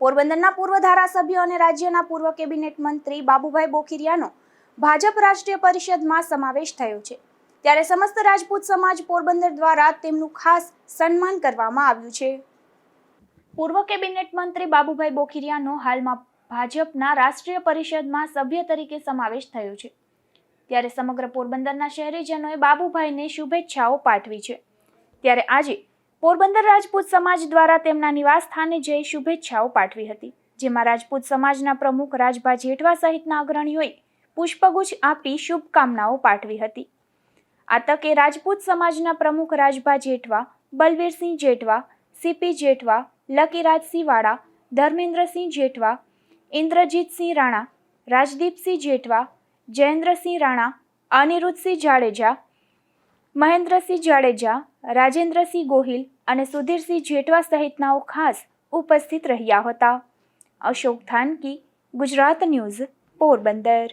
પોરબંદરના પૂર્વ ધારાસભ્ય અને રાજ્યના પૂર્વ કેબિનેટ મંત્રી બાબુભાઈ બોખીરિયાનો ભાજપ રાષ્ટ્રીય પરિષદમાં સમાવેશ થયો છે. ત્યારે સમસ્ત રાજપૂત સમાજ પોરબંદર દ્વારા તેમનું ખાસ સન્માન કરવામાં આવ્યું છે. પૂર્વ કેબિનેટ મંત્રી બાબુભાઈ બોખીરિયાનો હાલમાં ભાજપના રાષ્ટ્રીય પરિષદમાં સભ્ય તરીકે સમાવેશ થયો છે. ત્યારે સમગ્ર પોરબંદરના શહેરીજનોએ બાબુભાઈને શુભેચ્છાઓ પાઠવી છે. ત્યારે આજે પોરબંદર રાજપૂત સમાજ દ્વારા તેમના નિવાસ સ્થાને જઈ શુભેચ્છાઓ પાઠવી હતી, જેમાં રાજપૂત સમાજના પ્રમુખ રાજભા જેઠવા સહિતના અગ્રણીઓએ પુષ્પગુચ્છ આપી શુભકામનાઓ પાઠવી હતી. આ તકે રાજપૂત સમાજના પ્રમુખ રાજભા જેઠવા, બલવીરસિંહ જેઠવા, સીપી જેઠવા લકીરાજસિંહ વાળા ધર્મેન્દ્રસિંહ જેઠવા, ઇન્દ્રજીતસિંહ રાણા, રાજદીપસિંહ જેઠવા, જયેન્દ્રસિંહ રાણા, અનિરુદ્ધસિંહ જાડેજા મહેન્દ્રસિંહ જાડેજા, રાજેન્દ્રસિંહ ગોહિલ અને સુધીરસિંહ જેઠવા સહિતનાઓ ખાસ ઉપસ્થિત રહ્યા હતા. અશોક થાનકી, ગુજરાત ન્યૂઝ, પોરબંદર.